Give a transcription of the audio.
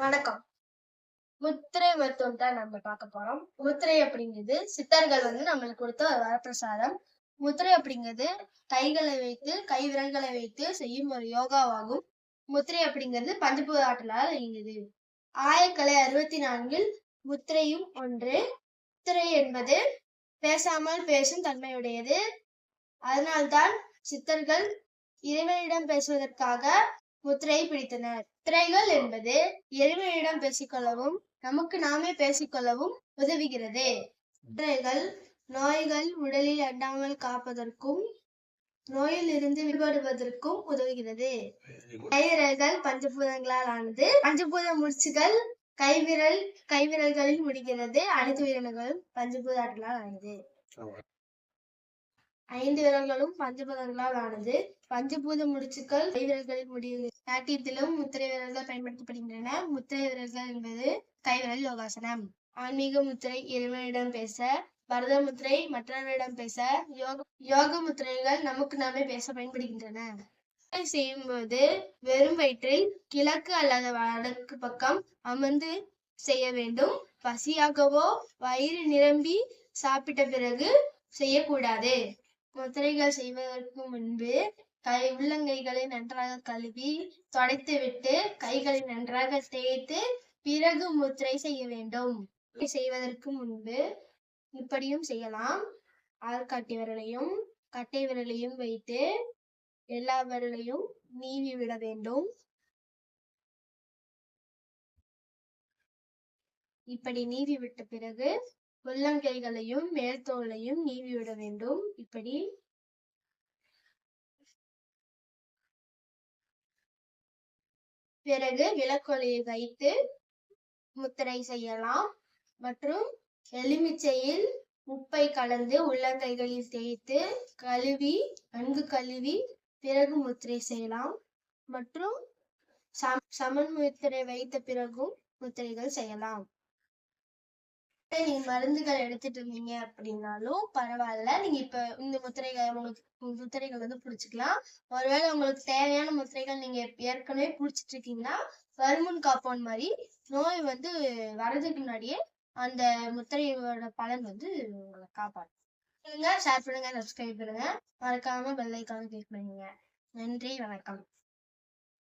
வணக்கம். முத்திரை மருத்துவம் தான் நம்ம பார்க்க போறோம். முத்திரை அப்படிங்கிறது சித்தர்கள் வந்து நம்மளுக்கு கொடுத்த ஒரு வரப்பிரசாதம். முத்திரை அப்படிங்கிறது கைகளை வைத்து கை விரல்களை வைத்து செய்யும் ஒரு யோகாவாகும். முத்திரை அப்படிங்கிறது பஞ்சபூத ஆற்றலால் இயங்குது. ஆயக்கலை அறுபத்தி நான்கில் முத்திரையும் ஒன்று. முத்திரை என்பது பேசாமல் பேசும் தன்மையுடையது. அதனால்தான் சித்தர்கள் இறைவனிடம் பேசுவதற்காக முத்திரையை பிடித்தனர். முத்திரைகள் என்பது இறைவனிடம் பேசிக்கொள்ளவும் நமக்கு நாமே பேசிக்கொள்ளவும் உதவுகிறது. முத்திரைகள் நோய்கள் உடலில் அண்டாமல் காப்பதற்கும் நோயில் இருந்து விடுபடுவதற்கும் உதவுகிறது கைவிரல்கள் பஞ்சபூதங்களால் ஆனது பஞ்சபூத முடிச்சுகள் கைவிரல் கைவிரல்களில் முடிகிறது. அனைத்து விரல்களும் பஞ்சபூத ஆற்றலால் ஆனது ஐந்து விரல்களும் பஞ்சபூதங்களால் ஆனது. பஞ்சபூத முடிச்சுக்கள் கைவிரல்களில் முடிவு நாட்டியத்திலும் முத்திரை விரல்கள் பயன்படுத்தப்படுகின்றன. முத்திரை விரல்கள் என்பது கைவிரல் யோகாசனம். ஆன்மீக முத்திரை இறைவனிடம் பேச பரத முத்திரை மற்றவரிடம் பேச யோக யோக முத்திரைகள் நமக்கு நாமே பேச பயன்படுகின்றன. செய்யும் போது வெறும் வயிற்றில் கிழக்கு அல்லது வடக்கு பக்கம் அமர்ந்து செய்ய வேண்டும். பசியாகவோ வயிறு நிரம்பி சாப்பிட்ட பிறகு செய்யக்கூடாது. முத்திரைகள் செய்வதற்கு முன்பு கை உள்ளங்கைகளை நன்றாக கழுவி தொடைத்துவிட்டு கைகளை நன்றாக தேய்த்து பிறகு முத்திரை செய்ய வேண்டும். செய்வதற்கு முன்பு இப்படியும் செய்யலாம். ஆள்காட்டி விரலையும் கட்டை விரலையும் வைத்து எல்லா விரலையும் நீவி விட வேண்டும். இப்படி நீவி விட்ட பிறகு உள்ளங்கைகளையும் மேல்தோலையும் நீவி விட வேண்டும். இப்படி பிறகு விளக்கொலியை வைத்து முத்திரை செய்யலாம். மற்றும் எலுமிச்சையில் உப்பை கலந்து உள்ளங்கைகளில் தேய்த்து கழுவி நன்கு கழுவி பிறகு முத்திரை செய்யலாம். மற்றும் சமன் முத்திரை வைத்த பிறகும் முத்திரைகள் செய்யலாம். நீங்க மருந்துகள் எடுத்துட்டு இருந்தீங்க அப்படின்னாலும் பரவாயில்ல. நீங்க இப்ப இந்த முத்திரைகள் உங்களுக்கு முத்திரைகள் வந்து புடிச்சுக்கலாம். ஒருவேளை உங்களுக்கு தேவையான முத்திரைகள் நீங்க ஏற்கனவே புடிச்சிட்டு இருக்கீங்கன்னா வருமுன் காப்போன் மாதிரி நோய் வந்து வர்றதுக்கு முன்னாடியே அந்த முத்திரையோட பலன் வந்து உங்களை காப்பாற்றும். ஷேர் பண்ணுங்க சப்ஸ்கிரைப் பண்ணுங்க. மறக்காம பெல் ஐக்கான கிளிக் பண்ணுங்க. நன்றி வணக்கம்.